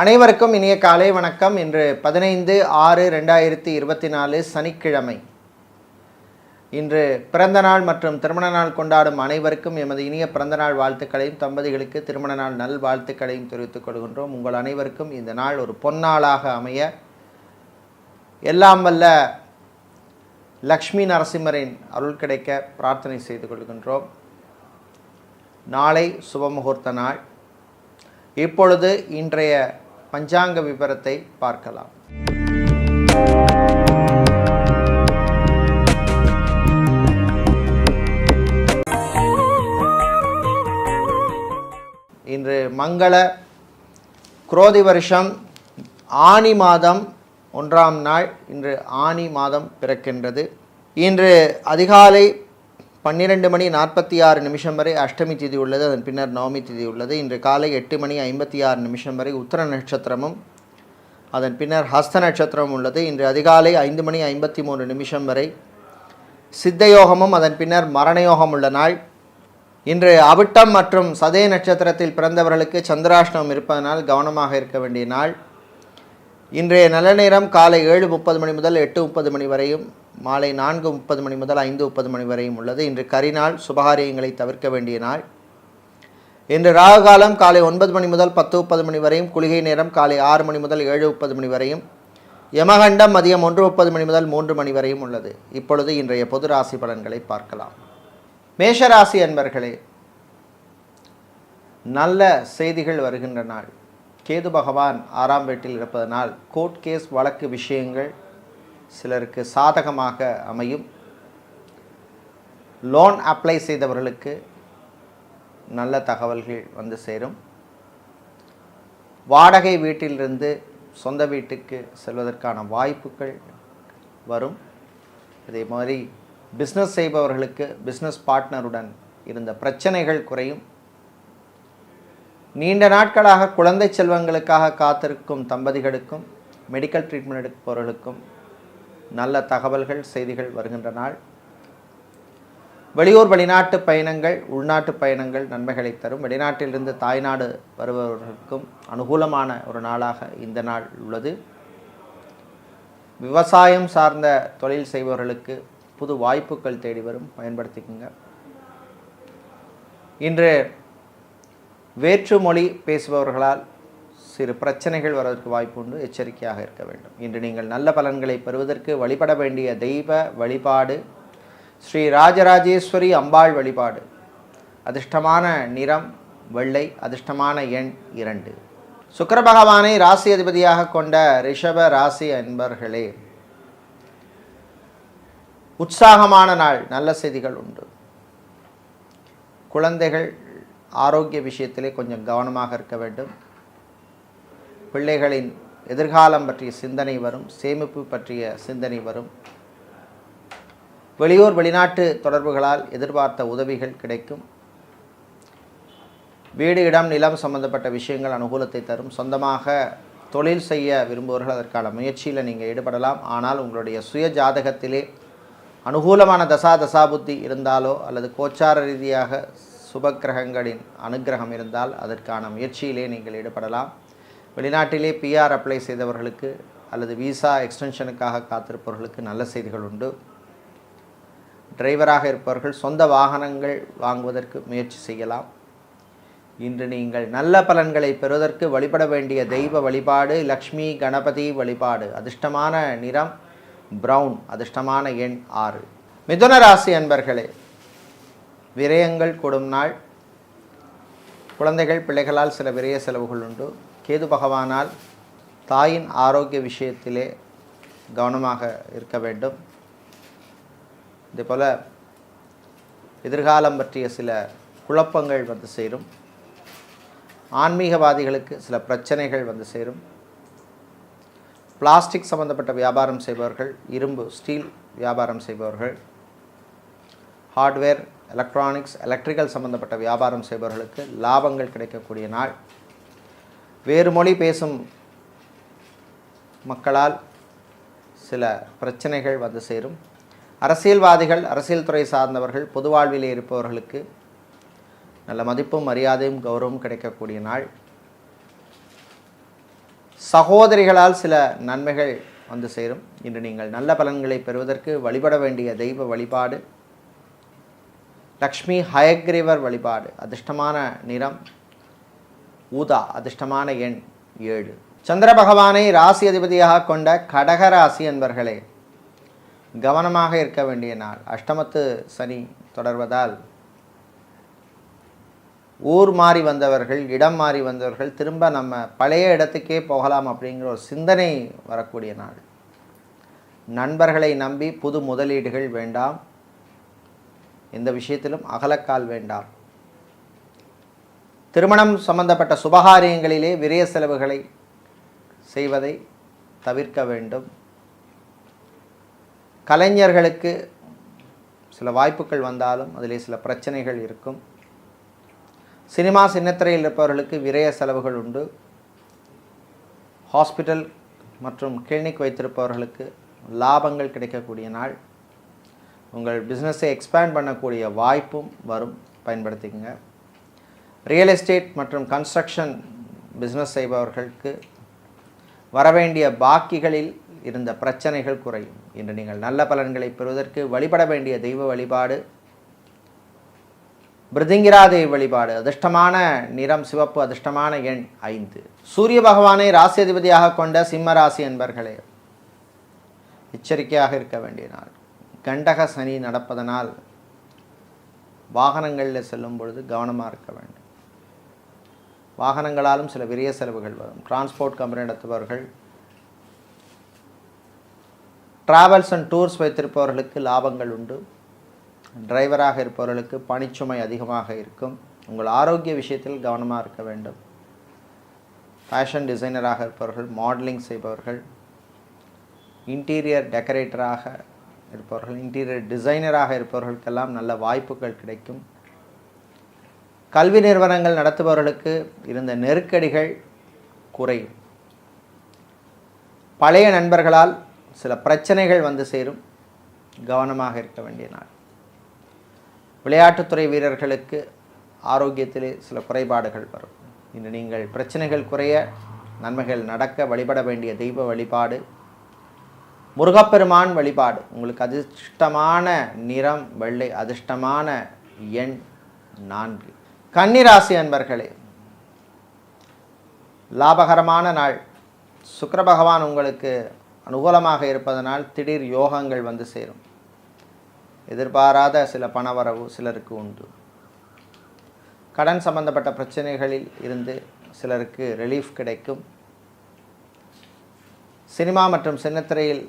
அனைவருக்கும் இனிய காலை வணக்கம். இன்று பதினைந்து ஆறு ரெண்டாயிரத்தி இருபத்தி நாலு சனிக்கிழமை. இன்று பிறந்த நாள் மற்றும் திருமண நாள் கொண்டாடும் அனைவருக்கும் எமது இனிய பிறந்த நாள் வாழ்த்துக்களையும் தம்பதிகளுக்கு திருமண நாள் நல் வாழ்த்துக்களையும் தெரிவித்துக் கொள்கின்றோம். உங்கள் அனைவருக்கும் இந்த நாள் ஒரு பொன்னாளாக அமைய. எல்லாம் வல்ல லக்ஷ்மி நரசிம்மரின் அருள் கிடைக்க பிரார்த்தனை செய்து கொள்கின்றோம். நாளை சுபமுகூர்த்த நாள். இப்பொழுது இன்றைய பஞ்சாங்க விபரத்தை பார்க்கலாம். இன்று மங்கள குரோதி வருஷம் ஆனி மாதம் ஒன்றாம் நாள் இன்று ஆனி மாதம் பிறக்கின்றது. இன்று அதிகாலை பன்னிரெண்டு மணி நாற்பத்தி ஆறு நிமிஷம் வரை அஷ்டமி திதி உள்ளது. அதன் பின்னர் நவமி திதி உள்ளது. இன்று காலை எட்டு மணி ஐம்பத்தி ஆறு நிமிஷம் வரை உத்தர நட்சத்திரமும் அதன் பின்னர் ஹஸ்த நட்சத்திரமும் உள்ளது. இன்று அதிகாலை ஐந்து மணி ஐம்பத்தி மூன்று நிமிஷம் வரை சித்தயோகமும் அதன் பின்னர் மரணயோகம் உள்ள நாள். இன்று அவிட்டம் மற்றும் சதய நட்சத்திரத்தில் பிறந்தவர்களுக்கு சந்திராஷ்டமம் இருப்பதனால் கவனமாக இருக்க வேண்டிய நாள். இன்றைய நல்ல நேரம் காலை ஏழு முப்பது மணி முதல் எட்டு முப்பது மணி வரையும் மாலை நான்கு முப்பது மணி முதல் ஐந்து முப்பது மணி வரையும் உள்ளது. இன்று கரிநாள் சுபகாரியங்களை தவிர்க்க வேண்டிய நாள். இன்று ராகு காலம் காலை ஒன்பது மணி முதல் பத்து முப்பது மணி வரையும் குளிகை நேரம் காலை ஆறு மணி முதல் ஏழு முப்பது மணி வரையும் யமகண்டம் மதியம் ஒன்று முப்பது மணி முதல் மூன்று மணி வரையும் உள்ளது. இப்பொழுது இன்றைய பொது ராசி பலன்களை பார்க்கலாம். மேஷராசி அன்பர்களே நல்ல செய்திகள் வருகின்ற நாள். கேது பகவான் ஆறாம் வீட்டில் இருப்பதனால் கோர்ட் கேஸ் வழக்கு விஷயங்கள் சிலருக்கு சாதகமாக அமையும். லோன் அப்ளை செய்தவர்களுக்கு நல்ல தகவல்கள் வந்து சேரும். வாடகை வீட்டிலிருந்து சொந்த வீட்டுக்கு செல்வதற்கான வாய்ப்புகள் வரும். அதே மாதிரி பிஸ்னஸ் செய்பவர்களுக்கு பிஸ்னஸ் பார்ட்னருடன் இருந்த பிரச்சனைகள் குறையும். நீண்ட நாட்களாக குழந்தை செல்வங்களுக்காக காத்திருக்கும் தம்பதிகளுக்கும் மெடிக்கல் ட்ரீட்மெண்ட் எடுப்பவர்களுக்கும் நல்ல தகவல்கள் செய்திகள் வருகின்ற நாள். வெளியூர் வெளிநாட்டு பயணங்கள் உள்நாட்டு பயணங்கள் நன்மைகளை தரும். வெளிநாட்டிலிருந்து தாய்நாடு வருபவர்களுக்கும் அனுகூலமான ஒரு நாளாக இந்த நாள் உள்ளது. விவசாயம் சார்ந்த தொழில் செய்பவர்களுக்கு புது வாய்ப்புகள் தேடி வரும். பயன்படுத்திக்கோங்க. இன்று வேற்று மொழி பேசுபவர்களால் சிறு பிரச்சனைகள் வருவதற்கு வாய்ப்பு உண்டு எச்சரிக்கையாக இருக்க வேண்டும். இன்று நீங்கள் நல்ல பலன்களை பெறுவதற்கு வழிபட வேண்டிய தெய்வ வழிபாடு ஸ்ரீ ராஜராஜேஸ்வரி அம்பாள் வழிபாடு. அதிர்ஷ்டமான நிறம் வெள்ளை அதிர்ஷ்டமான எண் இரண்டு. சுக்கர பகவானை ராசி அதிபதியாக கொண்ட ரிஷப ராசி அன்பர்களே உற்சாகமான நாள் நல்ல செய்திகள் உண்டு. குழந்தைகள் ஆரோக்கிய விஷயத்திலே கொஞ்சம் கவனமாக இருக்க வேண்டும். பிள்ளைகளின் எதிர்காலம் பற்றிய சிந்தனை வரும் சேமிப்பு பற்றிய சிந்தனை வரும். வெளியூர் வெளிநாட்டு தொடர்புகளால் எதிர்பார்த்த உதவிகள் கிடைக்கும். வீடு இடம் நிலம் சம்பந்தப்பட்ட விஷயங்கள் அனுகூலத்தை தரும். சொந்தமாக தொழில் செய்ய விரும்புவர்கள் அதற்கான முயற்சியில் நீங்கள் ஈடுபடலாம். ஆனால் உங்களுடைய சுய ஜாதகத்திலே அனுகூலமான தசா தசாபுத்தி இருந்தாலோ அல்லது கோச்சார ரீதியாக சுபக்கிரகங்களின் அனுக்கிரகம் இருந்தால் அதற்கான முயற்சியிலே நீங்கள் ஈடுபடலாம். வெளிநாட்டிலே பிஆர் அப்ளை செய்தவர்களுக்கு அல்லது விசா எக்ஸ்டென்ஷனுக்காக காத்திருப்பவர்களுக்கு நல்ல செய்திகள் உண்டு. டிரைவராக இருப்பவர்கள் சொந்த வாகனங்கள் வாங்குவதற்கு முயற்சி செய்யலாம். இன்று நீங்கள் நல்ல பலன்களை பெறுவதற்கு வழிபட வேண்டிய தெய்வ வழிபாடு லக்ஷ்மி கணபதி வழிபாடு. அதிர்ஷ்டமான நிறம் ப்ரௌன் அதிர்ஷ்டமான எண் ஆறு. மிதுன ராசி அன்பர்களே விரயங்கள் கூடும் நாள். குழந்தைகள் பிள்ளைகளால் சில விரய செலவுகள் உண்டு. கேது பகவானால் தாயின் ஆரோக்கிய விஷயத்திலே கவனமாக இருக்க வேண்டும். இதேபோல் எதிர்காலம் பற்றிய சில குழப்பங்கள் வந்து சேரும். ஆன்மீகவாதிகளுக்கு சில பிரச்சனைகள் வந்து சேரும். பிளாஸ்டிக் சம்பந்தப்பட்ட வியாபாரம் செய்பவர்கள் இரும்பு ஸ்டீல் வியாபாரம் செய்பவர்கள் ஹார்ட்வேர் எலக்ட்ரானிக்ஸ் எலக்ட்ரிக்கல் சம்பந்தப்பட்ட வியாபாரம் செய்பவர்களுக்கு லாபங்கள் கிடைக்கக்கூடிய நாள். வேறு மொழி பேசும் மக்களால் சில பிரச்சனைகள் வந்து சேரும். அரசியல்வாதிகள் அரசியல் துறை சார்ந்தவர்கள் பொது வாழ்விலே இருப்பவர்களுக்கு நல்ல மதிப்பும் மரியாதையும் கௌரவம் கிடைக்கக்கூடிய நாள். சகோதரிகளால் சில நன்மைகள் வந்து சேரும். இன்று நீங்கள் நல்ல பலன்களை பெறுவதற்கு வழிபட வேண்டிய தெய்வ வழிபாடு. லக்ஷ்மி ஹயக்ரீவர் வழிபாடு அதிர்ஷ்டமான நிறம். ஊதா அதிர்ஷ்டமான எண் ஏழு. சந்திர பகவானை ராசி அதிபதியாக கொண்ட கடக ராசி என்பர்களே கவனமாக இருக்க வேண்டிய நாள். அஷ்டமத்து சனி தொடர்வதால் ஊர் மாறி வந்தவர்கள் இடம் மாறி வந்தவர்கள் திரும்ப நம்ம பழைய இடத்துக்கே போகலாம் அப்படிங்கிற ஒரு சிந்தனை வரக்கூடிய நாள். நண்பர்களை நம்பி புது முதலீடுகள் வேண்டாம். எந்த விஷயத்திலும் அகலக்கால் வேண்டாம். திருமணம் சம்பந்தப்பட்ட சுபகாரியங்களிலே விரய செலவுகளை செய்வதை தவிர்க்க வேண்டும். கலைஞர்களுக்கு சில வாய்ப்புகள் வந்தாலும் அதிலே சில பிரச்சனைகள் இருக்கும். சினிமா சின்னத்திரையில் இருப்பவர்களுக்கு விரய செலவுகள் உண்டு. ஹாஸ்பிட்டல் மற்றும் கிளினிக் வைத்திருப்பவர்களுக்கு லாபங்கள் கிடைக்கக்கூடிய நாள். உங்கள் பிஸ்னஸை எக்ஸ்பேண்ட் பண்ணக்கூடிய வாய்ப்பும் வரும். பயன்படுத்திக்கங்க. ரியல் எஸ்டேட் மற்றும் கன்ஸ்ட்ரக்ஷன் பிஸ்னஸ் செய்பவர்களுக்கு வரவேண்டிய பாக்கிகளில் இருந்த பிரச்சனைகள் குறையும். இன்று நீங்கள் நல்ல பலன்களை பெறுவதற்கு வழிபட வேண்டிய தெய்வ வழிபாடு பிருதிங்கிராதேவி வழிபாடு அதிர்ஷ்டமான நிறம் சிவப்பு அதிர்ஷ்டமான எண் ஐந்து. சூரிய பகவானை ராசி அதிபதியாக கொண்ட சிம்ம ராசி என்பர்களே எச்சரிக்கையாக இருக்க வேண்டிய நாள். கண்டக சனி நடப்பதனால் வாகனங்களில் செல்லும் பொழுது கவனமாக இருக்க வேண்டும். வாகனங்களாலும் சில விரிய செலவுகள் வரும். டிரான்ஸ்போர்ட் கம்பெனி நடத்துபவர்கள் டிராவல்ஸ் அண்ட் டூர்ஸ் வைத்திருப்பவர்களுக்கு லாபங்கள் உண்டு. டிரைவராக இருப்பவர்களுக்கு பணிச்சுமை அதிகமாக இருக்கும். உங்கள் ஆரோக்கிய விஷயத்தில் கவனமாக இருக்க வேண்டும். ஃபேஷன் டிசைனராக இருப்பவர்கள் மாடலிங் செய்பவர்கள் இன்டீரியர் டெக்கரேட்டராக இருப்பவர்கள் இன்டீரியர் டிசைனராக இருப்பவர்களுக்கெல்லாம் நல்ல வாய்ப்புகள் கிடைக்கும். கல்வி நிறுவனங்கள் நடத்துபவர்களுக்கு இருந்த நெருக்கடிகள் குறையும். பழைய நண்பர்களால் சில பிரச்சனைகள் வந்து சேரும். கவனமாக இருக்க வேண்டிய நாள். விளையாட்டுத்துறை வீரர்களுக்கு ஆரோக்கியத்திலே சில குறைபாடுகள் வரும். இன்று நீங்கள் பிரச்சனைகள் குறைய நன்மைகள் நடக்க வழிபட வேண்டிய தெய்வ வழிபாடு முருகப்பெருமான் வழிபாடு. உங்களுக்கு அதிர்ஷ்டமான நிறம் வெள்ளை அதிர்ஷ்டமான எண் நான்கு. கன்னிராசி அன்பர்களே லாபகரமான நாள். சுக்கர பகவான் உங்களுக்கு அனுகூலமாக இருப்பதனால் திடீர் யோகங்கள் வந்து சேரும். எதிர்பாராத சில பணவரவு சிலருக்கு உண்டு. கடன் சம்பந்தப்பட்ட பிரச்சனைகளில் இருந்து சிலருக்கு ரிலீஃப் கிடைக்கும். சினிமா மற்றும் சின்னத்திரையில்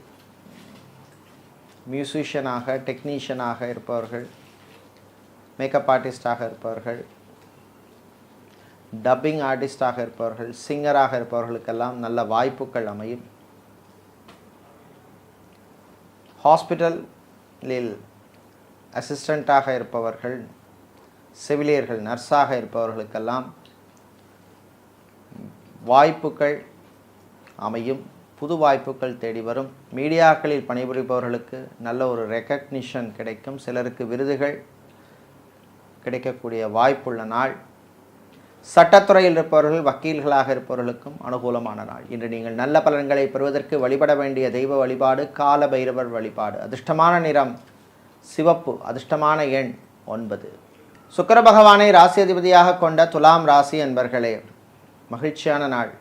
மியூசிஷியனாக டெக்னீஷியனாக இருப்பவர்கள் மேக்கப் ஆர்டிஸ்டாக இருப்பவர்கள் டப்பிங் ஆர்டிஸ்டாக இருப்பவர்கள் சிங்கராக இருப்பவர்களுக்கெல்லாம் நல்ல வாய்ப்புகள் அமையும். ஹாஸ்பிட்டலில் அசிஸ்டண்ட்டாக இருப்பவர்கள் செவிலியர்கள் நர்ஸாக இருப்பவர்களுக்கெல்லாம் வாய்ப்புகள் அமையும். புது வாய்ப்புகள் தேடி வரும். மீடியாக்களில் பணிபுரிபவர்களுக்கு நல்ல ஒரு ரெக்கக்னிஷன் கிடைக்கும். சிலருக்கு விருதுகள் கிடைக்கக்கூடிய வாய்ப்புள்ள நாள். சட்டத்துறையில் இருப்பவர்கள் வக்கீல்களாக இருப்பவர்களுக்கும் அனுகூலமான நாள். இன்று நீங்கள் நல்ல பலன்களை பெறுவதற்கு வழிபட வேண்டிய தெய்வ வழிபாடு கால பைரவர் வழிபாடு. அதிர்ஷ்டமான நிறம் சிவப்பு. அதிர்ஷ்டமான எண் ஒன்பது. சுக்கர பகவானை ராசி அதிபதியாக கொண்ட துலாம் ராசி என்பர்களே மகிழ்ச்சியான நாள்.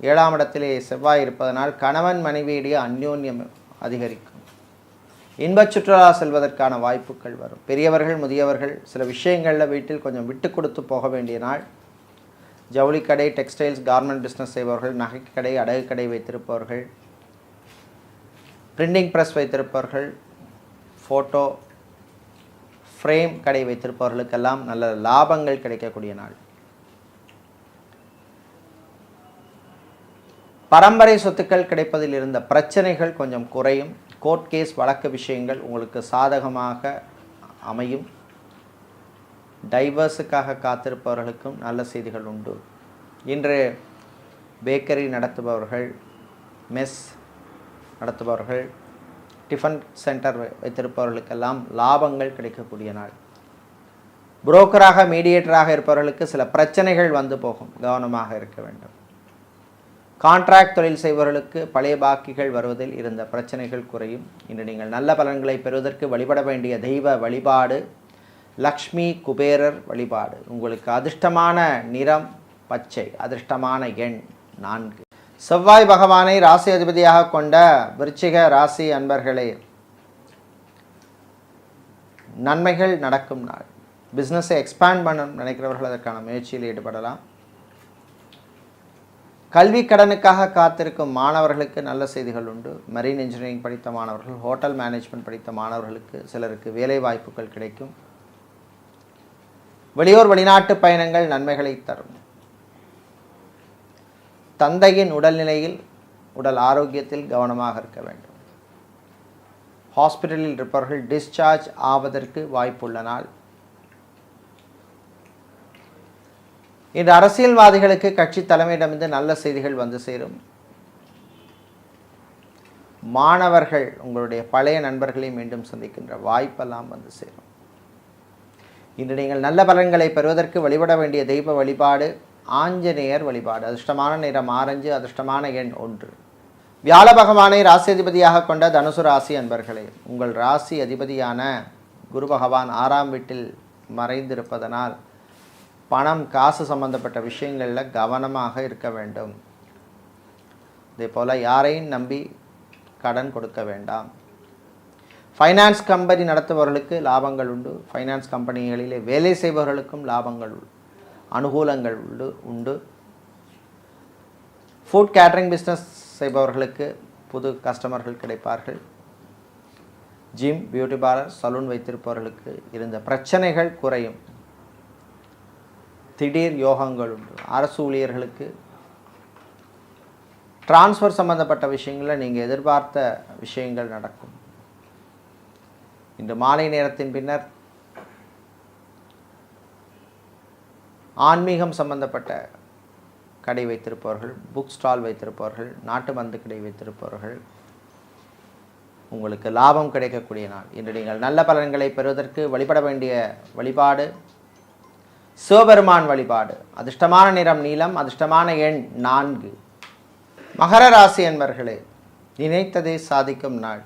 ஏழாம் இடத்திலே செவ்வாய் இருப்பதனால் கணவன் மனைவியிடையே அந்யோன்யம் அதிகரிக்கும். இன்பச் சுற்றுலா செல்வதற்கான வாய்ப்புகள் வரும். பெரியவர்கள் முதியவர்கள் சில விஷயங்களில் வீட்டில் கொஞ்சம் விட்டு கொடுத்து போக வேண்டிய நாள். ஜவுளி கடை டெக்ஸ்டைல்ஸ் கார்மெண்ட் பிஸ்னஸ் செய்பவர்கள் நகைக்கடை அடகு கடை வைத்திருப்பவர்கள் பிரிண்டிங் ப்ரெஸ் வைத்திருப்பவர்கள் ஃபோட்டோ ஃப்ரேம் கடை வைத்திருப்பவர்களுக்கெல்லாம் நல்ல லாபங்கள் கிடைக்கக்கூடிய நாள். பரம்பரை சொத்துக்கள் கிடைப்பதில் இருந்த பிரச்சனைகள் கொஞ்சம் குறையும். கோர்ட் கேஸ் வழக்கு விஷயங்கள் உங்களுக்கு சாதகமாக அமையும். டைவர்ஸுக்காக காத்திருப்பவர்களுக்கும் நல்ல செய்திகள் உண்டு. இன்று பேக்கரி நடத்துபவர்கள் மெஸ் நடத்துபவர்கள் டிஃபன் சென்டர் வை- வைத்திருப்பவர்களுக்கெல்லாம் லாபங்கள் கிடைக்கக்கூடிய நாள். புரோக்கராக மீடியேட்டராக இருப்பவர்களுக்கு சில பிரச்சனைகள் வந்து போகும். கவனமாக இருக்க வேண்டும். கான்ட்ராக்ட் தொழில் செய்பவர்களுக்கு பழைய பாக்கிகள் வருவதில் இருந்த பிரச்சனைகள் குறையும். இன்று நீங்கள் நல்ல பலன்களை பெறுவதற்கு வழிபட வேண்டிய தெய்வ வழிபாடு லக்ஷ்மி குபேரர் வழிபாடு. உங்களுக்கு அதிர்ஷ்டமான நிறம் பச்சை. அதிர்ஷ்டமான எண் நான்கு. செவ்வாய் பகவானை ராசி அதிபதியாக கொண்ட விருச்சிக ராசி அன்பர்களே நன்மைகள் நடக்கும் நாள். பிஸ்னஸை எக்ஸ்பேண்ட் பண்ண நினைக்கிறவர்கள் அதற்கான முயற்சியில் ஈடுபடலாம். கல்வி கடனுக்காக காத்திருக்கும் மாணவர்களுக்கு நல்ல செய்திகள் உண்டு. மெரீன் இன்ஜினியரிங் படித்த மாணவர்கள் ஹோட்டல் மேனேஜ்மெண்ட் படித்த மாணவர்களுக்கு சிலருக்கு வேலை வாய்ப்புகள் கிடைக்கும். வெளியூர் வெளிநாட்டு பயணங்கள் நன்மைகளை தரும். தந்தையின் உடல்நிலையில் உடல் ஆரோக்கியத்தில் கவனமாக இருக்க வேண்டும். ஹாஸ்பிட்டலில் இருப்பவர்கள் டிஸ்சார்ஜ் ஆவதற்கு வாய்ப்புள்ள நாள் இன்று அரசியல்வாதிகளுக்கு கட்சி தலைமையிடமிருந்து நல்ல செய்திகள் வந்து சேரும். மாணவர்கள் உங்களுடைய பழைய நண்பர்களை மீண்டும் சந்திக்கின்ற வாய்ப்பெல்லாம் வந்து சேரும். இன்று நீங்கள் நல்ல பலன்களை பெறுவதற்கு வழிபட வேண்டிய தெய்வ வழிபாடு ஆஞ்சநேயர் வழிபாடு. அதிர்ஷ்டமான நிறம் ஆரஞ்சு அதிர்ஷ்டமான எண் ஒன்று. வியாழ பகவானை ராசி அதிபதியாக கொண்ட தனுசு ராசி அன்பர்களே உங்கள் ராசி அதிபதியான குரு பகவான் ஆறாம் வீட்டில் மறைந்திருப்பதனால் பணம் காசு சம்பந்தப்பட்ட விஷயங்களில் கவனமாக இருக்க வேண்டும். இதே போல் யாரையும் நம்பி கடன் கொடுக்க வேண்டாம். ஃபைனான்ஸ் கம்பெனி நடத்துபவர்களுக்கு லாபங்கள் உண்டு. ஃபைனான்ஸ் கம்பெனிகளிலே வேலை செய்பவர்களுக்கும் லாபங்கள் அனுகூலங்கள் உண்டு உண்டு. ஃபுட் கேட்ரிங் பிஸ்னஸ் செய்பவர்களுக்கு புது கஸ்டமர்கள் கிடைப்பார்கள். ஜிம் பியூட்டி பார்லர் சலூன் வைத்திருப்பவர்களுக்கு இருந்த பிரச்சனைகள் குறையும். திடீர் யோகங்கள் உண்டு. அரசு ஊழியர்களுக்கு டிரான்ஸ்ஃபர் சம்பந்தப்பட்ட விஷயங்களில் நீங்கள் எதிர்பார்த்த விஷயங்கள் நடக்கும். இன்று மாலை நேரத்தின் பின்னர் ஆன்மீகம் சம்பந்தப்பட்ட கடை வைத்திருப்பவர்கள் புக் ஸ்டால் வைத்திருப்பவர்கள் நாட்டு மந்து கடை வைத்திருப்பவர்கள் உங்களுக்கு லாபம் கிடைக்கக்கூடிய நாள். இன்று நீங்கள் நல்ல பலன்களை பெறுவதற்கு வழிபட வேண்டிய வழிபாடு சிவபெருமான் வழிபாடு. அதிர்ஷ்டமான நிறம் நீளம் அதிர்ஷ்டமான எண் நான்கு. மகர ராசி என்பர்களே நினைத்ததை சாதிக்கும் நாள்.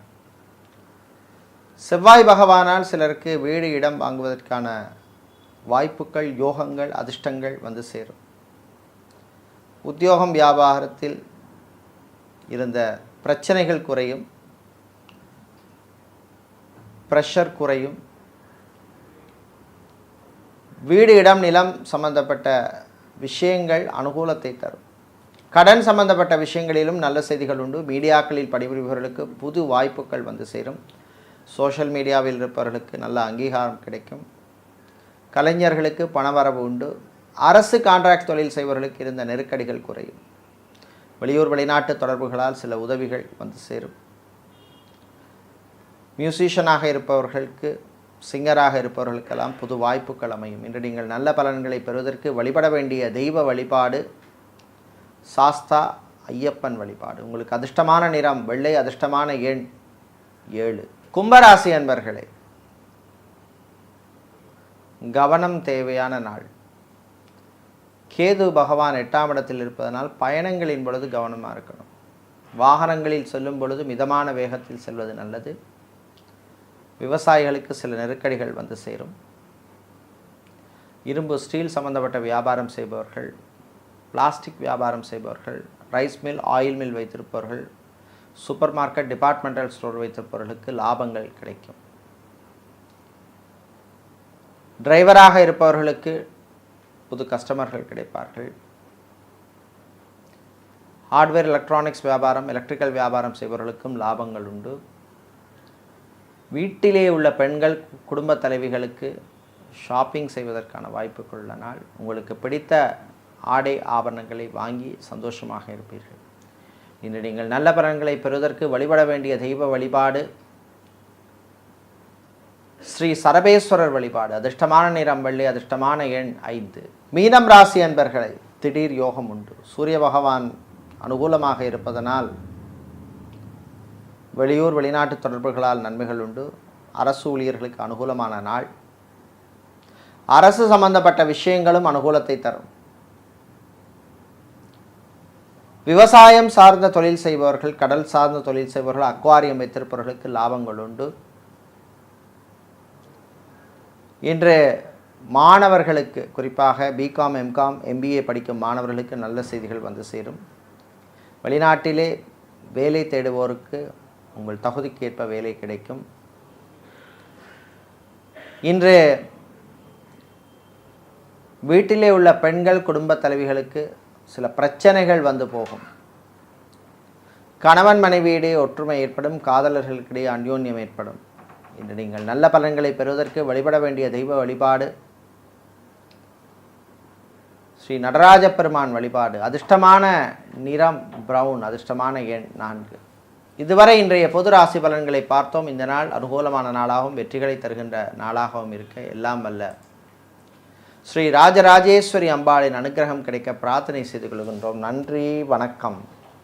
செவ்வாய் பகவானால் சிலருக்கு வீடு இடம் வாங்குவதற்கான வாய்ப்புகள் யோகங்கள் அதிர்ஷ்டங்கள் வந்து சேரும். உத்தியோகம் வியாபாரத்தில் இருந்த பிரச்சனைகள் குறையும். ப்ரெஷர் குறையும். வீடு இடம் நிலம் சம்பந்தப்பட்ட விஷயங்கள் அனுகூலத்தை தரும். கடன் சம்பந்தப்பட்ட விஷயங்களிலும் நல்ல செய்திகள் உண்டு. மீடியாக்களில் பணிபுரிபவர்களுக்கு புது வாய்ப்புகள் வந்து சேரும். சோஷியல் மீடியாவில் இருப்பவர்களுக்கு நல்ல அங்கீகாரம் கிடைக்கும். கலைஞர்களுக்கு பணவரவு உண்டு. அரசு கான்ட்ராக்ட் தொழில் செய்பவர்களுக்கு இருந்த நெருக்கடிகள் குறையும். வெளியூர் வெளிநாட்டு தொடர்புகளால் சில உதவிகள் வந்து சேரும். மியூசிஷியனாக இருப்பவர்களுக்கு சிங்கராக இருப்பவர்களுக்கெல்லாம் புது வாய்ப்புகள் அமையும். இன்று நீங்கள் நல்ல பலன்களை பெறுவதற்கு வழிபட வேண்டிய தெய்வ வழிபாடு சாஸ்தா ஐயப்பன் வழிபாடு. உங்களுக்கு அதிர்ஷ்டமான நிறம் வெள்ளை அதிர்ஷ்டமான எண் ஏழு. கும்பராசி அன்பர்களே கவனம் தேவையான நாள். கேது பகவான் எட்டாம் இடத்தில் இருப்பதனால் பயணங்களின் பொழுது கவனமாக இருக்கணும். வாகனங்களில் செல்லும் பொழுது மிதமான வேகத்தில் செல்வது நல்லது. விவசாயிகளுக்கு சில நெருக்கடிகள் வந்து சேரும். இரும்பு ஸ்டீல் சம்பந்தப்பட்ட வியாபாரம் செய்பவர்கள் பிளாஸ்டிக் வியாபாரம் செய்பவர்கள் ரைஸ் மில் ஆயில் மில் வைத்திருப்பவர்கள் சூப்பர் மார்க்கெட் டிபார்ட்மெண்டல் ஸ்டோர் வைத்திருப்பவர்களுக்கு லாபங்கள் கிடைக்கும். டிரைவராக இருப்பவர்களுக்கு புது கஸ்டமர்கள் கிடைப்பார்கள். ஹார்ட்வேர் எலக்ட்ரானிக்ஸ் வியாபாரம் எலக்ட்ரிக்கல் வியாபாரம் செய்பவர்களுக்கும் லாபங்கள் உண்டு. வீட்டிலே உள்ள பெண்கள் குடும்ப தலைவிகளுக்கு ஷாப்பிங் செய்வதற்கான வாய்ப்புகள் உள்ள நாள் உங்களுக்கு பிடித்த ஆடை ஆபரணங்களை வாங்கி சந்தோஷமாக இருப்பீர்கள். இன்று நீங்கள் நல்ல பலன்களை பெறுவதற்கு வழிபட வேண்டிய தெய்வ வழிபாடு ஸ்ரீ சரபேஸ்வரர் வழிபாடு அதிர்ஷ்டமான நிறம் வெள்ளி அதிர்ஷ்டமான எண் ஐந்து. மீனம் ராசி அன்பர்களை திடீர் யோகம் உண்டு. சூரிய பகவான் அனுகூலமாக இருப்பதனால் வெளியூர் வெளிநாட்டு தொடர்புகளால் நன்மைகள் உண்டு. அரசு ஊழியர்களுக்கு அனுகூலமான நாள். அரசு சம்பந்தப்பட்ட விஷயங்களும் அனுகூலத்தை தரும். விவசாயம் சார்ந்த தொழில் செய்பவர்கள் கடல் சார்ந்த தொழில் செய்பவர்கள் அக்வாரியம் வைத்திருப்பவர்களுக்கு லாபங்கள் உண்டு. இன்று மாணவர்களுக்கு குறிப்பாக பிகாம் எம்காம் எம்பிஏ படிக்கும் மாணவர்களுக்கு நல்ல செய்திகள் வந்து சேரும். வெளிநாட்டிலே வேலை தேடுவோருக்கு உங்கள் தகுதிக்கு ஏற்ப வேலை கிடைக்கும். இன்று வீட்டிலே உள்ள பெண்கள் குடும்ப தலைவிகளுக்கு சில பிரச்சனைகள் வந்து போகும். கணவன் மனைவியிடையே ஒற்றுமை ஏற்படும் காதலர்களுக்கிடையே அந்யோன்யம் ஏற்படும். இன்று நீங்கள் நல்ல பலன்களை பெறுவதற்கு வழிபட வேண்டிய தெய்வ வழிபாடு ஸ்ரீ நடராஜ பெருமான் வழிபாடு. அதிர்ஷ்டமான நிறம் பிரவுன் அதிர்ஷ்டமான எண் நான்கு. இதுவரை இன்றைய பொது ராசி பலன்களை பார்த்தோம். இந்த நாள் அனுகூலமான நாளாகவும் வெற்றிகளை தருகின்ற நாளாகவும் இருக்க எல்லாம் வல்ல. ஸ்ரீ ராஜராஜேஸ்வரி அம்பாளின் அனுக்கிரகம் கிடைக்க பிரார்த்தனை செய்து கொள்கின்றோம். நன்றி வணக்கம்.